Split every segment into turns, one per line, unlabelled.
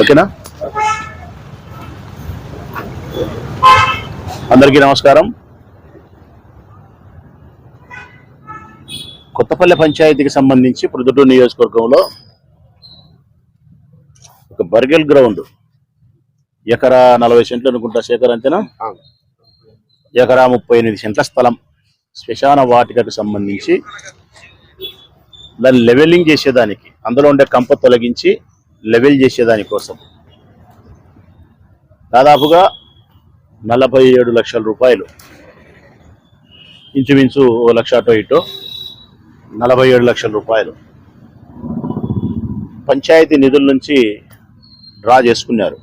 ఓకేనా? అందరికీ నమస్కారం. కొత్తపల్లె పంచాయతీకి సంబంధించి ప్రొద్దుటూరు నియోజకవర్గంలో ఒక బర్గెల్ గ్రౌండ్. ఎకరా నలభై సెంట్లు అనుకుంటా శేఖర్ అంతేనా? ఎకరా ముప్పై ఎనిమిది సెంట్ల స్థలం. శ్మశాన వాటికకు సంబంధించి దాన్ని లెవెలింగ్ చేసేదానికి అందులో ఉండే కంప తొలగించి లెవెల్ చేసేదాని కోసం. దాదాపుగా నలభై ఏడు లక్షల రూపాయలు. ఇంచుమించు ఓ లక్ష అటో ఇటో నలభై ఏడు లక్షల రూపాయలు. పంచాయతీ నిధుల నుంచి డ్రా చేసుకున్నారు.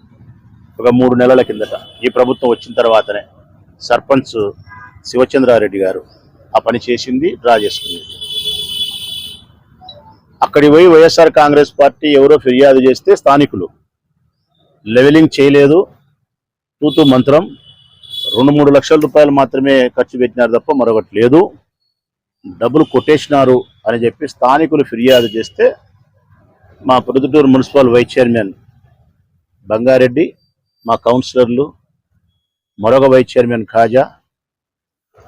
ఒక మూడు నెలల కిందట. ఈ ప్రభుత్వం వచ్చిన తర్వాతనే సర్పంచ్ శివచంద్రారెడ్డి గారు ఆ పని చేసింది డ్రా చేసుకుంది. అక్కడి పోయి వైఎస్ఆర్ కాంగ్రెస్ పార్టీ ఎవరో ఫిర్యాదు చేస్తే స్థానికులు. లెవెలింగ్ చేయలేదు. తూతు మంత్రం. రెండు మూడు లక్షల రూపాయలు మాత్రమే ఖర్చు పెట్టినారు తప్ప మరొకటి లేదు. డబ్బులు కొట్టేసినారు అని చెప్పి స్థానికులు ఫిర్యాదు చేస్తే మా Proddatur municipal vice chairman Bangareddy మా కౌన్సిలర్లు మరొక వైస్ చైర్మన్ ఖాజా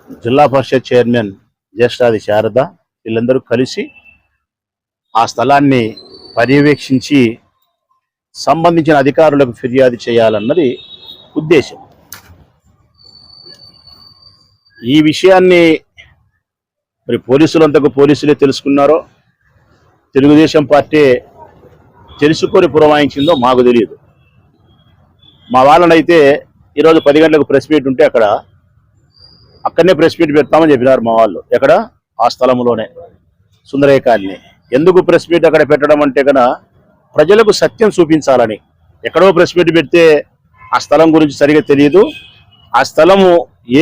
జిల్లా పరిషత్ చైర్మన్ జ్యేష్ఠాది శారద వీళ్ళందరూ కలిసి ఆ స్థలాన్ని పర్యవేక్షించి సంబంధించిన అధికారులకు ఫిర్యాదు చేయాలన్నది ఉద్దేశం. ఈ విషయాన్ని మరి పోలీసులంతకు పోలీసులే తెలుసుకున్నారో తెలుగుదేశం పార్టీ తెలుసుకొని పురమాయించిందో మాకు తెలియదు. మా వాళ్ళనైతే ఈరోజు పది గంటలకు ప్రెస్ మీట్ ఉంటే అక్కడ అక్కడనే ప్రెస్ మీట్ పెడతామని చెప్పినారు మా వాళ్ళు. ఎక్కడ? ఆ స్థలంలోనే సుందరయ్య కాలనీ ఎందుకు ప్రెస్ మీట్ అక్కడ పెట్టడం అంటే కన ప్రజలకు సత్యం చూపించాలని. ఎక్కడో ప్రెస్ మీట్ పెడితే ఆ స్థలం గురించి సరిగా తెలియదు. ఆ స్థలము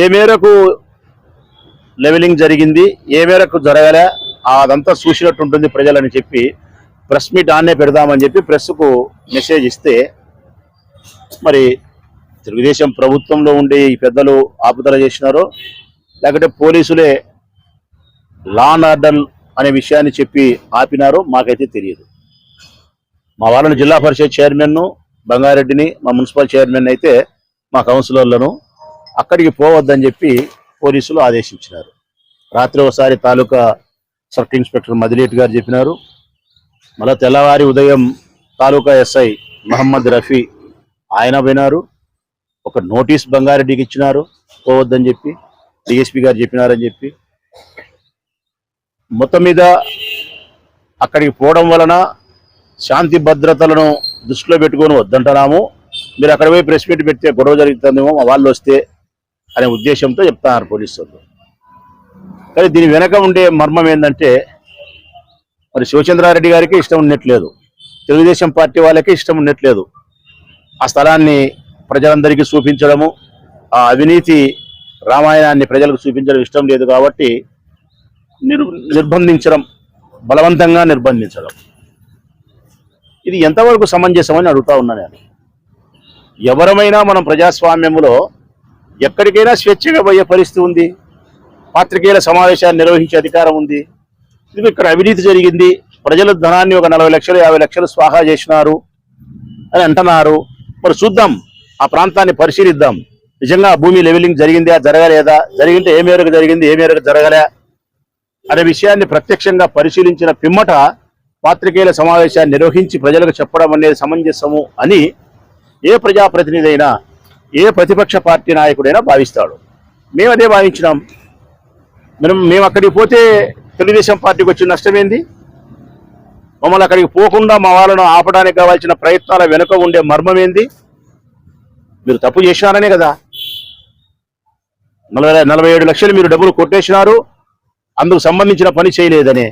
ఏ మేరకు లెవెలింగ్ జరిగింది ఏ మేరకు జరగలే అదంతా చూసినట్టు ఉంటుంది ప్రజలని చెప్పి ప్రెస్ మీట్ ఆన్నే పెడదామని చెప్పి ప్రెస్కు మెసేజ్ ఇస్తే మరి తెలుగుదేశం ప్రభుత్వంలో ఉండే ఈ పెద్దలు ఆపుదల చేసినారో లేకపోతే పోలీసులే లా అండ్ ఆర్డర్ అనే విషయాన్ని చెప్పి ఆపినారో మాకైతే తెలియదు. మా వాళ్ళని జిల్లా పరిషత్ చైర్మన్ను బంగారెడ్డిని మా మున్సిపల్ చైర్మన్ అయితే మా కౌన్సిలర్లను అక్కడికి పోవద్దని చెప్పి పోలీసులు ఆదేశించినారు. రాత్రి ఒకసారి తాలూకా సబ్ ఇన్స్పెక్టర్ మదిలేట్ గారు చెప్పినారు. మళ్ళా తెల్లవారి ఉదయం తాలూకా ఎస్ఐ మహమ్మద్ రఫీ ఆయన పోయినారు. ఒక నోటీస్ బంగారెడ్డికి ఇచ్చినారు పోవద్దని చెప్పి డిఎస్పీ గారు చెప్పినారని చెప్పి. మొత్తం మీద అక్కడికి పోవడం వలన శాంతి భద్రతలను దృష్టిలో పెట్టుకొని వద్దంటున్నాము. మీరు అక్కడ పోయి ప్రెస్ మీట్ పెడితే గొడవ జరుగుతుందేమో వాళ్ళు వస్తే అనే ఉద్దేశంతో చెప్తున్నారు పోలీసులు కానీ దీని వెనక ఉండే మర్మం ఏంటంటే మరి శివచంద్రారెడ్డి గారికి ఇష్టం ఉండట్లేదు తెలుగుదేశం పార్టీ వాళ్ళకి ఇష్టం ఉండట్లేదు ఆ స్థలాన్ని ప్రజలందరికీ చూపించడము. ఆ అవినీతి రామాయణాన్ని ప్రజలకు చూపించడం ఇష్టం లేదు కాబట్టి నిర్ నిర్బంధించడం బలవంతంగా నిర్బంధించడం. ఇది ఎంతవరకు సమంజసమని అడుగుతా ఉన్నా నేను. ఎవరమైనా మనం ప్రజాస్వామ్యంలో ఎక్కడికైనా స్వేచ్ఛగా పోయే పరిస్థితి ఉంది. పాత్రికేయుల సమావేశాన్ని నిర్వహించే అధికారం ఉంది. ఇది ఇక్కడ అవినీతి జరిగింది. ప్రజల ధనాన్ని ఒక నలభై లక్షలు యాభై లక్షలు స్వాహా చేసినారు అని అంటున్నారు. మరి చూద్దాం. ఆ ప్రాంతాన్ని పరిశీలిద్దాం. నిజంగా భూమి లెవెలింగ్ జరిగిందా జరగలేదా జరిగింటే ఏ మేరకు జరిగింది ఏ మేరకు జరగలే అనే విషయాన్ని ప్రత్యక్షంగా పరిశీలించిన పిమ్మట పాత్రికేయుల సమావేశాన్ని నిర్వహించి ప్రజలకు చెప్పడం అనేది సమంజసము అని ఏ ప్రజాప్రతినిధి అయినా ఏ ప్రతిపక్ష పార్టీ నాయకుడైనా భావిస్తాడు. మేము అదే భావించినాం. మనం మేము అక్కడికి పోతే తెలుగుదేశం పార్టీకి వచ్చిన నష్టమేంది? మమ్మల్ని అక్కడికి పోకుండా మా వాళ్ళను ఆపడానికి కావాల్సిన ప్రయత్నాల వెనుక ఉండే మర్మం ఏంది మీరు తప్పు చేసినారనే కదా. నలభై నలభై ఏడు లక్షలు మీరు డబ్బులు కొట్టేసినారు అందుకు సంబంధించిన పని చేయలేదని.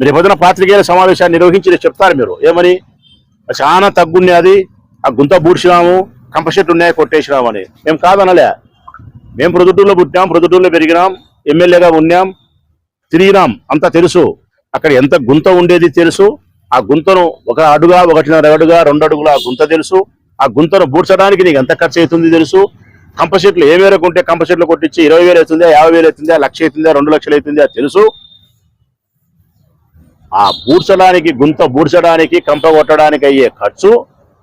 మీరు పొద్దున పాత్రికేయుల సమావేశాన్ని నిర్వహించి చెప్తారు మీరు. ఏమని చాలా తగ్గున్నది ఆ గుంత బూడ్చినాము కంపషెట్లు ఉన్నాయి కొట్టేసినాము అని. మేము కాదనలే. మేము ప్రొద్దుటూరులో పుట్టినాం ప్రొద్దుటూరులో పెరిగినాం ఎమ్మెల్యేగా ఉన్నాం తిరిగినాం. అంతా తెలుసు. అక్కడ ఎంత గుంత ఉండేది తెలుసు. ఆ గుంతను ఒక అడుగా ఒకటిన్నర అడుగా రెండు అడుగుల ఆ గుంత తెలుసు. ఆ గుంతను బూడ్చడానికి నీకు ఎంత ఖర్చు అవుతుంది తెలుసు? కంపసెట్లు ఏ మేరకు ఉంటే కంపసెట్లు కొట్టించి ఇరవై వేలు అవుతుందా యాభై వేలు అవుతుందా లక్ష అవుతుందా రెండు లక్షలు అవుతుందా తెలుసు? ఆ బూడ్చడానికి గుంత బూడ్చడానికి కంప కొట్టడానికి అయ్యే ఖర్చు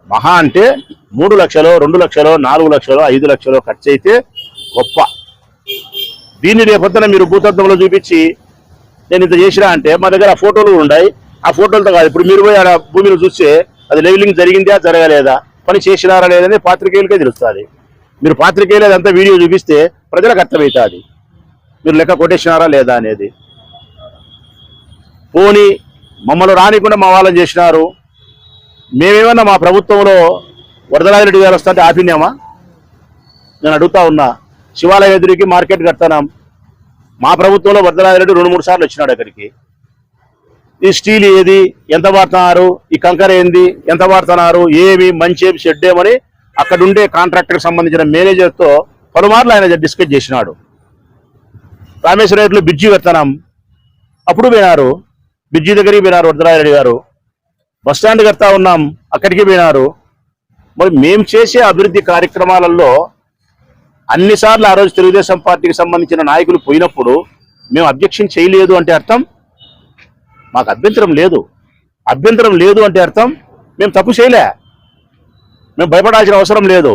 మహా అంటే మూడు లక్షలు రెండు లక్షలు నాలుగు లక్షలు ఐదు లక్షలు ఖర్చు అయితే గొప్ప. దీన్ని రేపొద్దున మీరు భూతత్వంలో చూపించి నేను ఇంత చేసినా అంటే మా దగ్గర ఆ ఫోటోలు ఉన్నాయి. ఆ ఫోటోలతో కాదు ఇప్పుడు మీరు పోయి ఆ భూమిలో చూస్తే అది లెవెలింగ్ జరిగిందా జరగలేదా? పని చేసినారా లేదని పాత్రికేయులకే తెలుస్తుంది. మీరు పాత్రికేయులు అదంతా వీడియో చూపిస్తే ప్రజలకు అర్థమవుతుంది. మీరు లెక్క కొట్టేసినారా లేదా అనేది. పోనీ మమ్మల్ని రానికుండా మా వాళ్ళని చేసినారు. మేమేమన్నా మా ప్రభుత్వంలో వరదరాజిరెడ్డి గారు వస్తుంటే ఆపినామా? నేను అడుగుతా ఉన్నా. శివాలయ ఎదురుకి మార్కెట్ కడతానాం. మా ప్రభుత్వంలో వరదరాజిరెడ్డి రెండు మూడు సార్లు వచ్చినాడు అక్కడికి. ఈ స్టీల్ ఏది? ఎంత వాడుతున్నారు? ఈ కంకర ఏంది? ఎంత వాడుతున్నారు? ఏమి? మంచి ఏమి? షెడ్ ఏమని అక్కడ ఉండే కాంట్రాక్టర్కి సంబంధించిన మేనేజర్తో పలుమార్లు ఆయన డిస్కస్ చేసినాడు. రామేశ్వర రేట్లు బ్రిడ్జి పెడతాం అప్పుడు పోయినారు. బ్రిడ్జి దగ్గరికి పోయినారు వరదరాయరెడ్డి గారు. బస్ స్టాండ్ కడతా ఉన్నాం. అక్కడికి పోయినారు. మరి మేము చేసే అభివృద్ధి కార్యక్రమాలలో అన్నిసార్లు ఆ రోజు తెలుగుదేశం పార్టీకి సంబంధించిన నాయకులు పోయినప్పుడు మేము అబ్జెక్షన్ చేయలేదు అంటే అర్థం? మాకు అభ్యంతరం లేదు. అభ్యంతరం లేదు అంటే అర్థం? మేము తప్పు చేయలే. మేము భయపడాల్సిన అవసరం లేదు.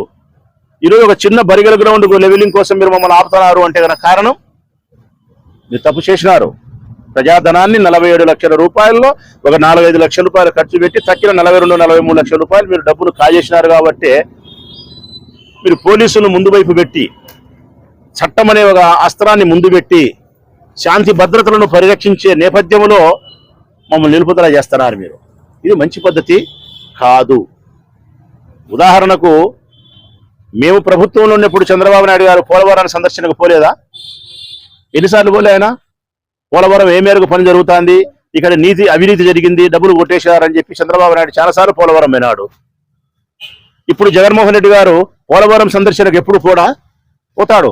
ఈరోజు ఒక చిన్న బరిగల గ్రౌండ్ లెవెలింగ్ కోసం మీరు మమ్మల్ని ఆపుతున్నారు అంటే గన కారణం? మీరు తప్పు చేసినారు. ప్రజాధనాన్ని నలభై ఏడు లక్షల రూపాయల్లో ఒక నాలుగైదు లక్షల రూపాయలు ఖర్చు పెట్టి తక్కిన నలభై రెండు నలభై మూడు లక్షల రూపాయలు మీరు డబ్బులు కాజేసినారు కాబట్టి మీరు పోలీసులను ముందు వైపు పెట్టి చట్టం అనే ఒక అస్త్రాన్ని ముందు పెట్టి శాంతి భద్రతలను పరిరక్షించే నేపథ్యంలో మమ్మల్ని నిలుపుదల చేస్తున్నారు మీరు. ఇది మంచి పద్ధతి కాదు. ఉదాహరణకు మేము ప్రభుత్వంలో ఉన్నప్పుడు చంద్రబాబు నాయుడు గారు పోలవరాన్ని సందర్శనకు పోలేదా? ఎన్నిసార్లు పోలే ఆయన? పోలవరం ఏ మేరకు పని జరుగుతుంది? ఇక్కడ నీతి అవినీతి జరిగింది డబ్బులు కొట్టేశారని చెప్పి చంద్రబాబు నాయుడు చాలాసార్లు పోలవరం పోయినాడు ఇప్పుడు జగన్మోహన్ రెడ్డి గారు పోలవరం సందర్శనకు ఎప్పుడు కూడా పోతాడు.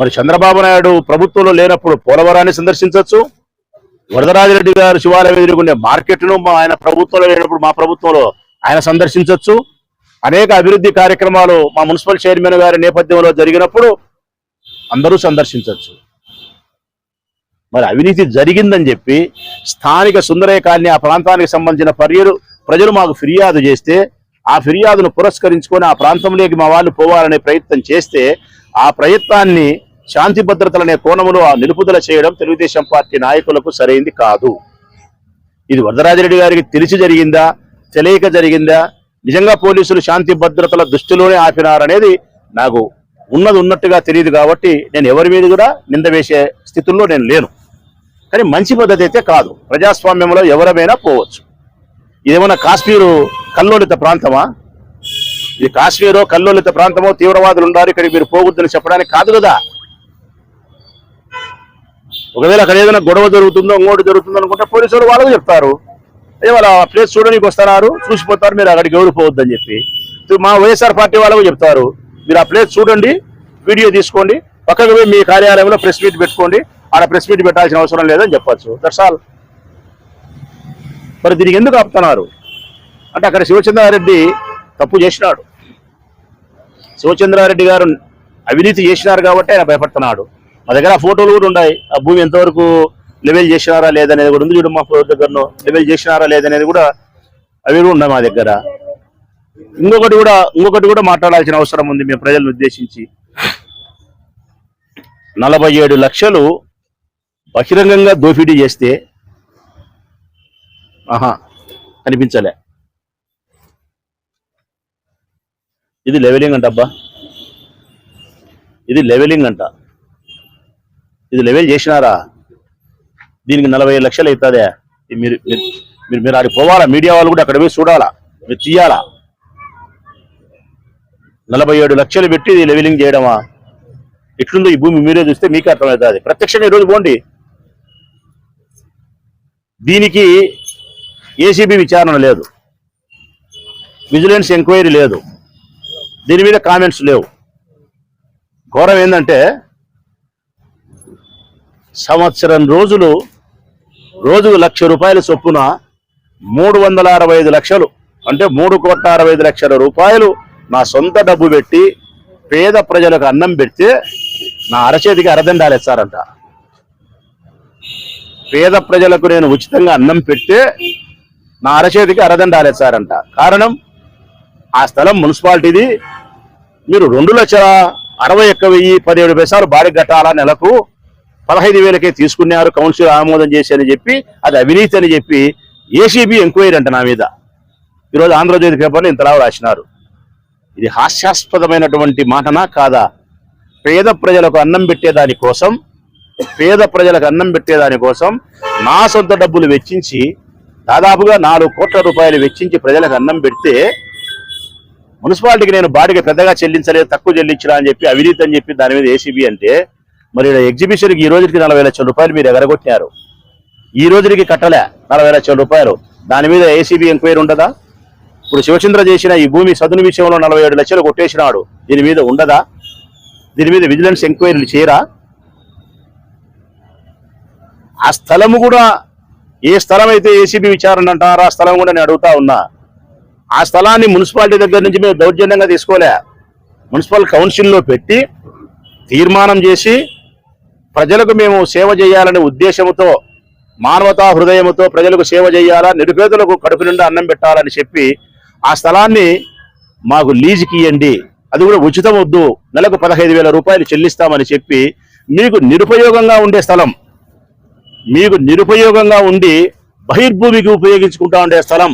మరి చంద్రబాబు నాయుడు ప్రభుత్వంలో లేనప్పుడు పోలవరాన్ని సందర్శించవచ్చు వరదరాజిరెడ్డి గారు శివాలయం ఎదుర్కొనే మార్కెట్ను మా ఆయన ప్రభుత్వంలో లేనప్పుడు మా ప్రభుత్వంలో ఆయన సందర్శించవచ్చు అనేక అభివృద్ధి కార్యక్రమాలు మా మున్సిపల్ చైర్మన్ గారి నేపథ్యంలో జరిగినప్పుడు అందరూ సందర్శించవచ్చు మరి అవినీతి జరిగిందని చెప్పి స్థానిక సుందరయ్య కాలనీ ఆ ప్రాంతానికి సంబంధించిన పర్యలు ప్రజలు మాకు ఫిర్యాదు చేస్తే ఆ ఫిర్యాదును పురస్కరించుకొని ఆ ప్రాంతంలోకి మా వాళ్ళు పోవాలనే ప్రయత్నం చేస్తే ఆ ప్రయత్నాన్ని శాంతి భద్రతలనే కోణములో ఆ నిలుపుదల చేయడం తెలుగుదేశం పార్టీ నాయకులకు సరైంది కాదు. ఇది వరదరాజిరెడ్డి గారికి తెలిసి జరిగిందా? తెలియక జరిగిందా? నిజంగా పోలీసులు శాంతి భద్రతల దృష్టిలోనే ఆపినారనేది నాకు ఉన్నది ఉన్నట్టుగా తెలియదు కాబట్టి నేను ఎవరి మీద కూడా నింద వేసే స్థితుల్లో నేను లేను. కానీ మంచి పద్ధతి అయితే కాదు. ప్రజాస్వామ్యంలో ఎవరమైనా పోవచ్చు. ఇదేమన్నా కాశ్మీరు కల్లోలిత ప్రాంతమా? ఇది కాశ్మీరో కల్లోలిత ప్రాంతమో తీవ్రవాదులు ఉండాలి ఇక్కడికి మీరు పోవద్దని చెప్పడానికి కాదు కదా. ఒకవేళ అక్కడ ఏదైనా గొడవ జరుగుతుందో ఇంకోటి జరుగుతుందో అనుకుంటే పోలీసులు వాళ్ళకు చెప్తారు. అదే వాళ్ళ ప్లేస్ చూడడానికి వస్తున్నారు చూసిపోతారు మీరు అక్కడికి ఎవరు పోవద్దని చెప్పి మా వైఎస్ఆర్ పార్టీ వాళ్ళకు చెప్తారు. మీరు ఆ ప్లేస్ చూడండి వీడియో తీసుకోండి పక్కకు పోయి మీ కార్యాలయంలో ప్రెస్ మీట్ పెట్టుకోండి ఆడ ప్రెస్ మీట్ పెట్టాల్సిన అవసరం లేదని చెప్పచ్చు. దట్స్ ఆల్ మరి దీనికి ఎందుకు ఆపుతున్నారు? అంటే అక్కడ శివచంద్రారెడ్డి తప్పు చేసినాడు. శివచంద్రారెడ్డి గారు అవినీతి చేసినారు కాబట్టి ఆయన భయపడుతున్నాడు. మా దగ్గర ఫోటోలు కూడా ఉన్నాయి. ఆ భూమి ఎంతవరకు లెవెల్ చేసినారా లేదనేది కూడా ఉంది. చూడు మా ఫోటో దగ్గరను లెవెల్ చేసినారా లేదనేది కూడా అవి కూడా ఉన్నాయి మా దగ్గర. ఇంకొకటి కూడా ఇంకొకటి కూడా మాట్లాడాల్సిన అవసరం ఉంది మేము ప్రజలను ఉద్దేశించి. నలభై ఏడు లక్షలు బహిరంగంగా దోపిడీ చేస్తే ఆహా కనిపించలే. ఇది లెవెలింగ్ అంట అబ్బా. ఇది లెవెలింగ్ అంట. ఇది లెవెల్ చేసినారా? దీనికి నలభై లక్షలు అవుతుందే. ఇది మీరు మీరు మీరు ఆడికి పోవాలా? మీడియా వాళ్ళు కూడా అక్కడ పోయి చూడాలా? మీరు తీయాలా? నలభై ఏడు లక్షలు పెట్టి ఇది లెవెలింగ్ చేయడమా? ఎట్లుందో ఈ భూమి మీరే చూస్తే మీకు అర్థమవుతుంది. ప్రత్యక్షంగా ఈరోజు పోండి. దీనికి ఏసీబీ విచారణ లేదు. విజిలెన్స్ ఎంక్వైరీ లేదు. దీని మీద కామెంట్స్ లేవు. ఘోరం ఏంటంటే సంవత్సరం రోజులు రోజుకు లక్ష రూపాయల చొప్పున మూడు వందల అరవై ఐదు లక్షలు అంటే మూడు కోట్ల అరవై ఐదు లక్షల రూపాయలు నా సొంత డబ్బు పెట్టి పేద ప్రజలకు అన్నం పెడితే నా అరచేతికి అరదండాలు ఇస్తారంట పేద ప్రజలకు నేను ఉచితంగా అన్నం పెడితే నా అరచేతికి అరదండాలు ఇస్తారంట కారణం ఆ స్థలం మున్సిపాలిటీది. మీరు రెండు లక్షల అరవై ఒక్క వెయ్యి పదిహేడు పైసలు బాడీ కట్టాలా నెలకు? పదహైదు వేలకే తీసుకున్నారు కౌన్సిల్ ఆమోదం చేసి అని చెప్పి అది అవినీతి అని చెప్పి ఏసీబీ ఎంక్వైరీ అంట నా మీద. ఈరోజు ఆంధ్రజ్యోతి పేపర్లో ఇంతలా రాసినారు. ఇది హాస్యాస్పదమైనటువంటి మాటనా కాదా? పేద ప్రజలకు అన్నం పెట్టేదాని కోసం పేద ప్రజలకు అన్నం పెట్టేదాని కోసం నా సొంత డబ్బులు వెచ్చించి దాదాపుగా నాలుగు కోట్ల రూపాయలు వెచ్చించి ప్రజలకు అన్నం పెడితే మున్సిపాలిటీకి నేను బాడిగ పెద్దగా చెల్లించలేదు తక్కువ చెల్లించరా అని చెప్పి అవినీతి అని చెప్పి దాని మీద ఏసీబీ అంటే మరి ఎగ్జిబిషన్కి ఈ రోజుకి నలభై లక్షల రూపాయలు మీరు ఎగరగొట్టినారు. ఈ రోజుకి కట్టలే నలభై లక్షల రూపాయలు. దాని మీద ఏసీబీ ఎంక్వైరీ ఉండదా? ఇప్పుడు శివచంద్ర చేసిన ఈ భూమి సదును విషయంలో నలభై ఏడు లక్షలు కొట్టేసినాడు. దీని మీద ఉండదా? దీని మీద విజిలెన్స్ ఎంక్వైరీలు చేయరా? ఆ స్థలము కూడా ఏ స్థలం అయితే ఏసీబీ విచారణ అంటారు ఆ స్థలం కూడా నేను అడుగుతా ఉన్నా. ఆ స్థలాన్ని మున్సిపాలిటీ దగ్గర నుంచి మేము దౌర్జన్యంగా తీసుకోలే. మున్సిపల్ కౌన్సిల్లో పెట్టి తీర్మానం చేసి ప్రజలకు మేము సేవ చేయాలనే ఉద్దేశంతో మానవతా హృదయంతో ప్రజలకు సేవ చేయాలా నిరుపేదలకు కడుపు నిండా అన్నం పెట్టాలని చెప్పి ఆ స్థలాన్ని మాకు లీజుకి ఇవ్వండి అది కూడా ఉచితం వద్దు. నెలకు పదహైదు వేల రూపాయలు చెల్లిస్తామని చెప్పి మీకు నిరుపయోగంగా ఉండే స్థలం మీకు నిరుపయోగంగా ఉండి బహిర్భూమికి ఉపయోగించుకుంటా ఉండే స్థలం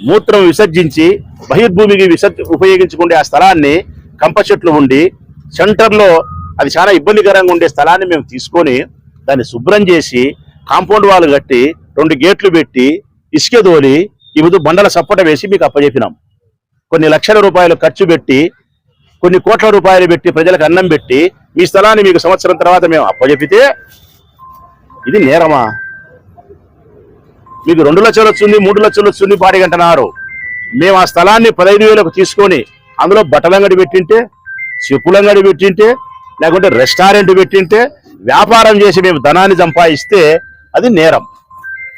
మూత్రం విసర్జించి బహిర్భూమికి విసర్జ ఉపయోగించుకునే ఆ స్థలాన్ని కంప చెట్లు ఉండి సెంటర్లో అది చాలా ఇబ్బందికరంగా ఉండే స్థలాన్ని మేము తీసుకొని దాన్ని శుభ్రం చేసి కాంపౌండ్ వాల్ కట్టి రెండు గేట్లు పెట్టి ఇసుక దోలి ఇప్పుడు బండల సప్పట వేసి మీకు అప్పచెప్పినాం కొన్ని లక్షల రూపాయలు ఖర్చు పెట్టి కొన్ని కోట్ల రూపాయలు పెట్టి ప్రజలకు అన్నం పెట్టి మీ స్థలాన్ని మీకు సంవత్సరం తర్వాత మేము అప్పచెపితే ఇది నేరమా? మీకు రెండు లక్షలు వచ్చింది మూడు లక్షలు వచ్చింది పాడిగంటన్నారు మేము ఆ స్థలాన్ని పదహైదు వేలకు తీసుకొని అందులో బట్టలంగడి పెట్టింటే చెప్పులంగడి పెట్టింటే లేకుంటే రెస్టారెంట్ పెట్టింటే వ్యాపారం చేసి మేము ధనాన్ని సంపాదిస్తే అది నేరం.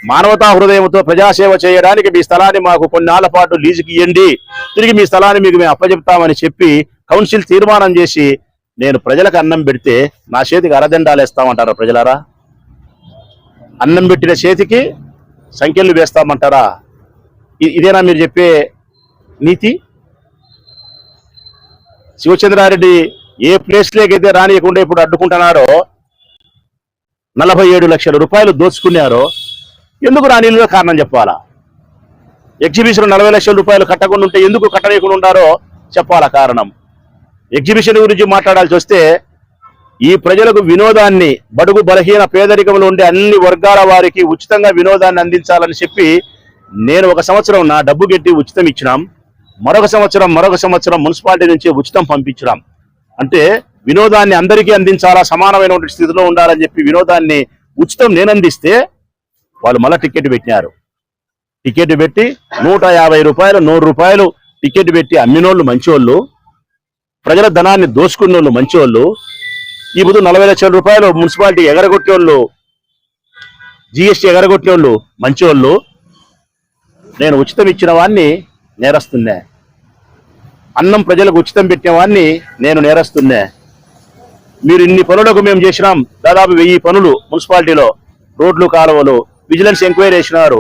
మానవతా హృదయంతో ప్రజాసేవ చేయడానికి మీ స్థలాన్ని మాకు కొన్నాళ్ళ పాటు లీజుకి ఇవ్వండి తిరిగి మీ స్థలాన్ని మీకు మేము అప్పచెప్తామని చెప్పి కౌన్సిల్ తీర్మానం చేసి నేను ప్రజలకు అన్నం పెడితే నా చేతికి అరదండాలు వేస్తామంటారా ప్రజలారా? అన్నం పెట్టిన చేతికి సంఖ్యలు వేస్తామంటారా? ఇదేనా మీరు చెప్పే నీతి? శివచంద్రారెడ్డి ఏ ప్లేస్లోకైతే రానియకుండా ఇప్పుడు అడ్డుకుంటున్నారో నలభై ఏడు లక్షల రూపాయలు దోచుకున్నారో ఎందుకు రానిలో కారణం చెప్పాలా? ఎగ్జిబిషన్ నలభై లక్షల రూపాయలు కట్టకుండా ఉంటే ఎందుకు కట్టలేకుండా ఉండారో చెప్పాలా కారణం? ఎగ్జిబిషన్ గురించి మాట్లాడాల్సి వస్తే ఈ ప్రజలకు వినోదాన్ని బడుగు బలహీన పేదరికంలో ఉండే అన్ని వర్గాల వారికి ఉచితంగా వినోదాన్ని అందించాలని చెప్పి నేను ఒక సంవత్సరం నా డబ్బు గెట్టి ఉచితం ఇచ్చినాం. మరొక సంవత్సరం మరొక సంవత్సరం మున్సిపాలిటీ నుంచి ఉచితం పంపించినాం. అంటే వినోదాన్ని అందరికీ అందించాలా సమానమైనటువంటి స్థితిలో ఉండాలని చెప్పి వినోదాన్ని ఉచితం నేను అందిస్తే వాళ్ళు మళ్ళీ టికెట్ పెట్టినారు. టికెట్ పెట్టి నూట యాభై రూపాయలు నూరు రూపాయలు టికెట్ పెట్టి అమ్మినోళ్ళు మంచివాళ్ళు ప్రజల ధనాన్ని దోసుకున్నోళ్ళు మంచివాళ్ళు ఈ బుద్ధు నలభై లక్షల రూపాయలు మున్సిపాలిటీ ఎగరగొట్టేవాళ్ళు జిఎస్టీ ఎగరగొట్టేవాళ్ళు మంచివాళ్ళు నేను ఉచితం ఇచ్చిన వాడిని నేరస్తున్నే. అన్నం ప్రజలకు ఉచితం పెట్టేవాడిని నేను నేరస్తున్నే. మీరు ఇన్ని పనులకు మేము చేసినాం. దాదాపు వెయ్యి పనులు మున్సిపాలిటీలో రోడ్లు కాలువలు విజిలెన్స్ ఎంక్వైరీ చేసినారు.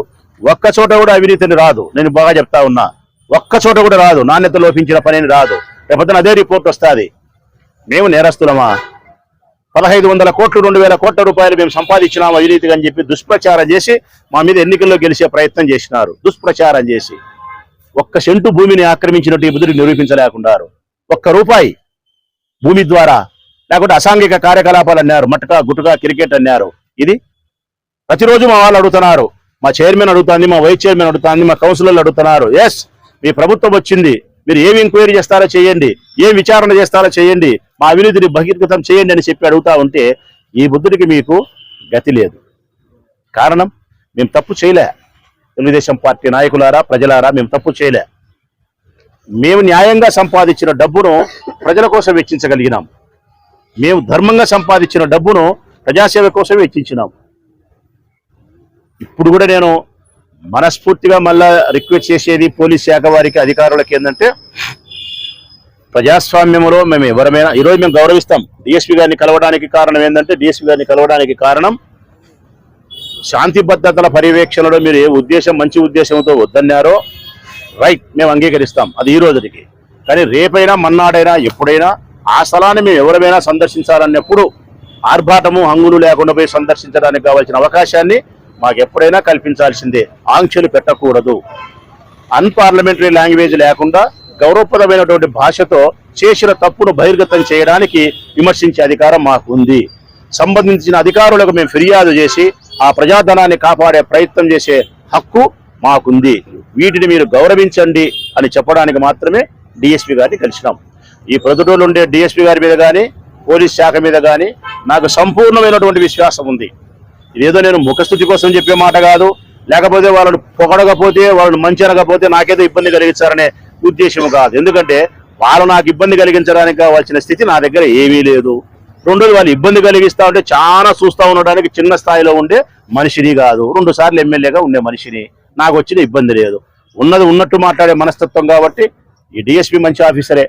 ఒక్క చోట కూడా అవినీతిని రాదు. నేను బాగా చెప్తా ఉన్నా. ఒక్క చోట కూడా రాదు. నాణ్యత లోపించిన పనిని రాదు. రేపొద్దున అదే రిపోర్ట్ వస్తుంది. మేము నేరస్తులమా? పదహైదు వందల కోట్లు రెండు వేల కోట్ల రూపాయలు మేము సంపాదించినాము అవినీతిగా అని చెప్పి దుష్ప్రచారం చేసి మా మీద ఎన్నికల్లో గెలిచే ప్రయత్నం చేసినారు. దుష్ప్రచారం చేసి. ఒక్క సెంటు భూమిని ఆక్రమించినట్టు ఈ బుద్ధుడికి నిరూపించలేకున్నారు ఒక్క రూపాయి భూమి ద్వారా లేకుంటే అసాంఘిక కార్యకలాపాలు అన్నారు మటక గుట్టుగా క్రికెట్ అన్నారు. ఇది ప్రతిరోజు మా వాళ్ళు అడుగుతున్నారు మా చైర్మన్ అడుగుతాంది మా వైస్ చైర్మన్ అడుగుతుంది మా కౌన్సిలర్లు అడుగుతున్నారు. ఎస్ మీ ప్రభుత్వం వచ్చింది మీరు ఏమి ఎంక్వైరీ చేస్తారో చేయండి ఏం విచారణ చేస్తారో చేయండి మా అవినీతిని బహిర్గతం చేయండి అని చెప్పి అడుగుతా ఉంటే ఈ బుద్ధుడికి మీకు గతి లేదు. కారణం మేము తప్పు చేయలే. తెలుగుదేశం పార్టీ నాయకులారా ప్రజలారా మేము తప్పు చేయలే. మేము న్యాయంగా సంపాదించిన డబ్బును ప్రజల కోసం వెచ్చించగలిగినాం. మేము ధర్మంగా సంపాదించిన డబ్బును ప్రజాసేవ కోసం వెచ్చించినాం. ఇప్పుడు కూడా నేను మనస్ఫూర్తిగా మళ్ళా రిక్వెస్ట్ చేసేది పోలీస్ శాఖ వారికి అధికారులకి ఏంటంటే ప్రజాస్వామ్యంలో మేము ఎవరమైనా ఈరోజు మేము గౌరవిస్తాం. డిఎస్పీ గారిని కలవడానికి కారణం ఏంటంటే డిఎస్పీ గారిని కలవడానికి కారణం శాంతి భద్రతల పర్యవేక్షణలో మీరు ఏ ఉద్దేశం మంచి ఉద్దేశంతో వద్దన్నారో రైట్ మేము అంగీకరిస్తాం. అది ఈ రోజుకి. కానీ రేపైనా మన్నాడైనా ఎప్పుడైనా ఆ స్థలాన్ని మేము ఎవరైనా సందర్శించాలన్నప్పుడు ఆర్భాటము హంగులు లేకుండా పోయి సందర్శించడానికి కావాల్సిన అవకాశాన్ని మాకు ఎప్పుడైనా కల్పించాల్సిందే. ఆంక్షలు పెట్టకూడదు. అన్పార్లమెంటరీ లాంగ్వేజ్ లేకుండా గౌరవప్రదమైనటువంటి భాషతో చేసిన తప్పును బహిర్గతం చేయడానికి విమర్శించే అధికారం మాకు ఉంది సంబంధించిన అధికారులకు మేము ఫిర్యాదు చేసి ఆ ప్రజాధనాన్ని కాపాడే ప్రయత్నం చేసే హక్కు మాకుంది. వీటిని మీరు గౌరవించండి అని చెప్పడానికి మాత్రమే డిఎస్పీ గారిని కలిసినాం. ఈ ప్రొద్దుటూరు ఉండే డిఎస్పీ గారి మీద కానీ పోలీస్ శాఖ మీద కానీ నాకు సంపూర్ణమైనటువంటి విశ్వాసం ఉంది. ఇదేదో నేను ముఖస్థుతి కోసం చెప్పే మాట కాదు. లేకపోతే వాళ్ళని పొగడకపోతే వాళ్ళని మంచి అనకపోతే నాకేదో ఇబ్బంది కలిగించారనే ఉద్దేశం కాదు. ఎందుకంటే వాళ్ళు నాకు ఇబ్బంది కలిగించడానికి కావాల్సిన స్థితి నా దగ్గర ఏమీ లేదు. రెండు వాళ్ళు ఇబ్బంది కలిగిస్తా ఉంటే చాలా చూస్తా ఉండడానికి చిన్న స్థాయిలో ఉండే మనిషిని కాదు. రెండు సార్లు ఎమ్మెల్యేగా ఉండే మనిషిని. నాకు వచ్చిన ఇబ్బంది లేదు. ఉన్నది ఉన్నట్టు మాట్లాడే మనస్తత్వం కాబట్టి ఈ డిఎస్పీ మంచి ఆఫీసరే.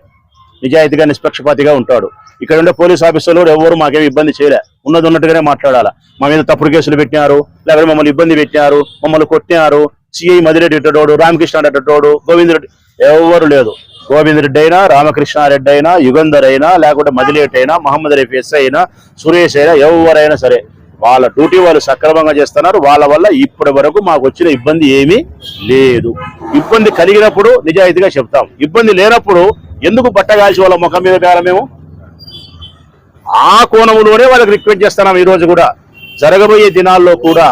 నిజాయితీగా నిష్పక్షపాతిగా ఉంటాడు. ఇక్కడ ఉండే పోలీస్ ఆఫీసర్లు ఎవరు మాకేమి ఇబ్బంది చేయలే. ఉన్నది ఉన్నట్టుగానే మాట్లాడాలా. మా మీద తప్పుడు కేసులు పెట్టినారు. లేకపోతే మమ్మల్ని ఇబ్బంది పెట్టినారు. మమ్మల్ని కొట్టినారు. సిఐ మదిరెడ్డి ఇట్టోడు రామకృష్ణ అట్టోడు గోవింద్ రెడ్డి ఎవరు లేదు. గోవింద్ రెడ్డి అయినా రామకృష్ణారెడ్డి అయినా యుగంధర్ అయినా లేకుంటే మదిలేట్ అయినా మహమ్మద్ రఫీ ఎస్ అయినా సురేష్ అయినా ఎవరైనా సరే వాళ్ళ డ్యూటీ వాళ్ళు సక్రమంగా చేస్తున్నారు. వాళ్ళ వల్ల ఇప్పటి వరకు మాకు వచ్చిన ఇబ్బంది ఏమీ లేదు. ఇబ్బంది కలిగినప్పుడు నిజాయితీగా చెప్తాం. ఇబ్బంది లేనప్పుడు ఎందుకు బట్టగాల్చి వాళ్ళ ముఖం మీద కాలం మేము? ఆ కోణంలోనే వాళ్ళకి రిక్వెస్ట్ చేస్తున్నాం ఈరోజు కూడా. జరగబోయే దినాల్లో కూడా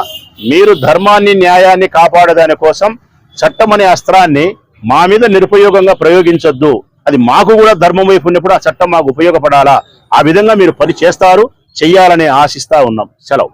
మీరు ధర్మాన్ని న్యాయాన్ని కాపాడదాని కోసం చట్టం అనే అస్త్రాన్ని మా మీద నిరుపయోగంగా ప్రయోగించొద్దు. అది మాకు కూడా ధర్మం వైపు ఉన్నప్పుడు ఆ చట్టం మాకు ఉపయోగపడాలా? ఆ విధంగా మీరు పని చేస్తారు చెయ్యాలని ఆశిస్తా ఉన్నాం. సెలవు.